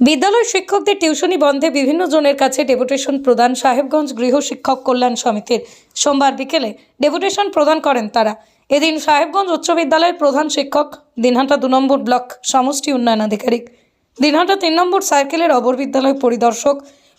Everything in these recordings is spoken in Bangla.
বিদ্যালয় শিক্ষকদের টিউশনি বন্ধে বিভিন্ন জনের কাছে ডেপুটেশন প্রদান সাহেবগঞ্জ গৃহ শিক্ষক কল্যাণ সমিতির সোমবার বিকেলে ডেপুটেশন প্রদান করেন তারা। এদিন সাহেবগঞ্জ উচ্চ বিদ্যালয়ের প্রধান শিক্ষক, দিনহাটা দু নম্বর ব্লক সমষ্টি উন্নয়ন আধিকারিক, দিনহাটা তিন নম্বর সার্কেলের অবর বিদ্যালয় পরিদর্শক,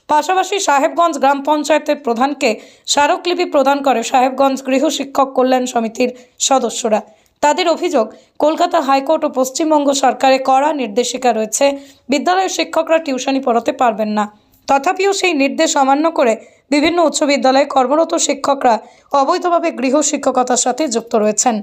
পাশাপাশি সাহেবগঞ্জ গ্রাম পঞ্চায়েতের প্রধানকে স্মারকলিপি প্রদান করে সাহেবগঞ্জ গৃহ শিক্ষক কল্যাণ সমিতির সদস্যরা। তাদের অভিযোগ, কলকাতা হাইকোর্ট ও পশ্চিমবঙ্গ সরকারের কড়া নির্দেশিকা রয়েছে। বিদ্যালয়ের শিক্ষকরা টিউশনি পড়াতে পারবেন না। তথাপিও সেই নির্দেশ অমান্য করে বিভিন্ন উচ্চ বিদ্যালয়ে কর্মরত শিক্ষকরা অবৈধভাবে গৃহ শিক্ষকতার সাথে যুক্ত রয়েছেন।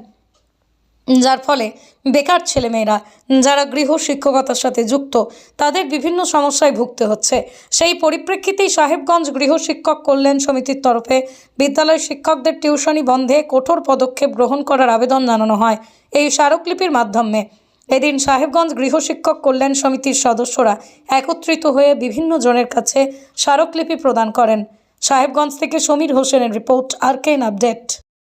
যার ফলে বেকার ছেলেমেয়েরা, যারা গৃহ শিক্ষকতার সাথে যুক্ত, তাদের বিভিন্ন সমস্যায় ভুগতে হচ্ছে। সেই পরিপ্রেক্ষিতেই সাহেবগঞ্জ গৃহ শিক্ষক কল্যাণ সমিতির তরফে বিদ্যালয় শিক্ষকদের টিউশনি বন্ধে কঠোর পদক্ষেপ গ্রহণ করার আবেদন জানানো হয় এই স্মারকলিপির মাধ্যমে। এদিন সাহেবগঞ্জ গৃহ শিক্ষক কল্যাণ সমিতির সদস্যরা একত্রিত হয়ে বিভিন্ন জনের কাছে স্মারকলিপি প্রদান করেন। সাহেবগঞ্জ থেকে সমীর হোসেনের রিপোর্ট, আর কেন update.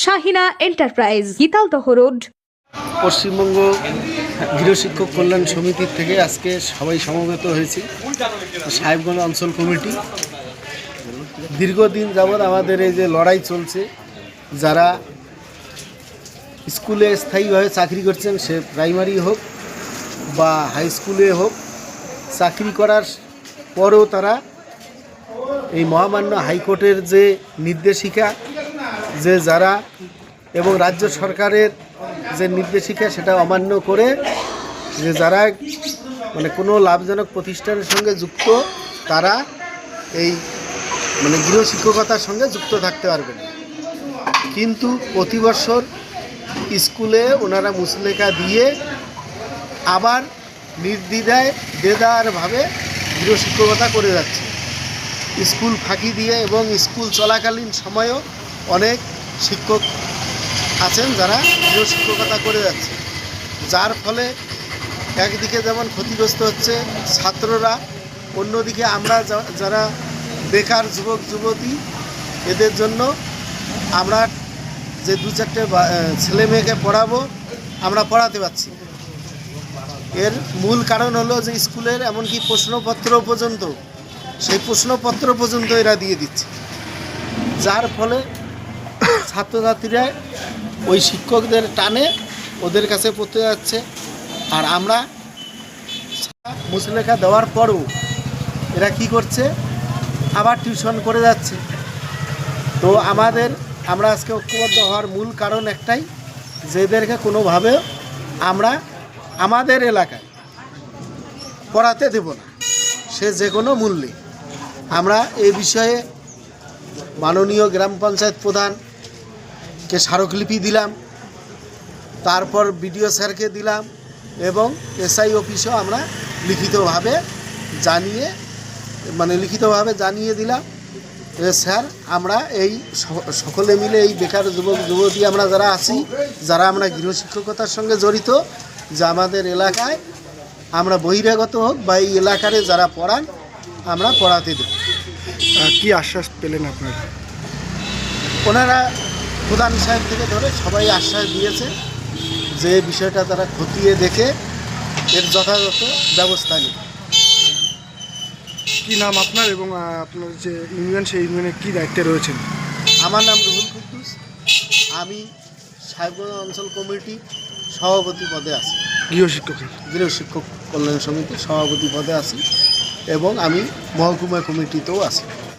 Shahina enterprise Gitaldaha road. Paschimbanga গৃহশিক্ষক কল্যাণ সমিতির থেকে আজকে সবাই সমবেত হয়েছি। সাহেবগঞ্জ অঞ্চল কমিটি। দীর্ঘদিন যাবৎ আমাদের এই যে লড়াই চলছে, যারা স্কুলে স্থায়ীভাবে চাকরি করছেন, সে প্রাইমারি হোক বা হাই স্কুলে হোক, চাকরি করার পরেও তারা এই মহামান্য হাইকোর্টের যে নির্দেশিকা যে যারা এবং রাজ্য সরকারের যে নির্দেশিকা সেটা অমান্য করে যে যারা মানে কোনো লাভজনক প্রতিষ্ঠানের সঙ্গে যুক্ত, তারা এই মানে গৃহশিক্ষকতার সঙ্গে যুক্ত থাকতে পারবে কিন্তু প্রতি বছর স্কুলে ওনারা মুসলেখা দিয়ে আবার নির্দ্বিধায় দেদারভাবে গৃহশিক্ষকতা করে যাচ্ছে। স্কুল ফাঁকি দিয়ে এবং স্কুল চলাকালীন সময়েও অনেক শিক্ষক আছেন যারা গৃহশিক্ষকতা করে যাচ্ছে। যার ফলে একদিকে যেমন ক্ষতিগ্রস্ত হচ্ছে ছাত্ররা, অন্যদিকে আমরা যারা বেকার যুবক, যুবতী, এদের জন্য আমরা যে দু চারটে ছেলে মেয়েকে পড়াবো, আমরা পড়াতে পারছি। এর মূল কারণ হলো যে স্কুলের এমনকি প্রশ্নপত্র পর্যন্ত, সেই প্রশ্নপত্র পর্যন্ত এরা দিয়ে দিচ্ছে। যার ফলে ছাত্রছাত্রীরা ওই শিক্ষকদের টানে ওদের কাছে পড়তে যাচ্ছে। আর আমরা মুসলেখা দেওয়ার পরও এরা কি করছে? আবার টিউশন করে যাচ্ছে। তো আমাদের, আমরা আজকে ঐক্যবদ্ধ হওয়ার মূল কারণ একটাই যে এদেরকে কোনোভাবে আমরা আমাদের এলাকায় পড়াতে দেব না। সে যে কোনো মূল্যে। আমরা এই বিষয়ে মাননীয় গ্রাম পঞ্চায়েত প্রধানকে স্মারকলিপি দিলাম তারপর বিডিও স্যারকে দিলাম এবং এসআই অফিসেও আমরা লিখিতভাবে জানিয়ে মানে লিখিতভাবে জানিয়ে দিলাম যে স্যার আমরা এই সকলে মিলে এই বেকার যুবক যুবতী আমরা যারা আছি যারা আমরা গৃহশিক্ষকতার সঙ্গে জড়িত যে আমাদের এলাকায় আমরা বহিরাগত হোক বা এই এলাকারে যারা পড়ান আমরা পড়াতে দেব। কি আশ্বাস পেলেন আপনারা? ওনারা প্রধান সাহেব থেকে ধরে সবাই আশ্বাস দিয়েছে যে বিষয়টা তারা খতিয়ে দেখে এর যথাযথ ব্যবস্থা নেবে কী নাম আপনার এবং আহ, আপনার যে ইউনিয়ন সেই ইউনিয়নে কী দায়িত্বে রয়েছেন? আমার নাম রুহুল কুদ্দুস। আমি সাহেবগঞ্জ অঞ্চল কমিটি সভাপতি পদে আছি। গৃহশিক্ষকের গৃহ শিক্ষক কল্যাণ সমিতির সভাপতি পদে আছি এবং আমি মহকুমা কমিটিতেও আছি।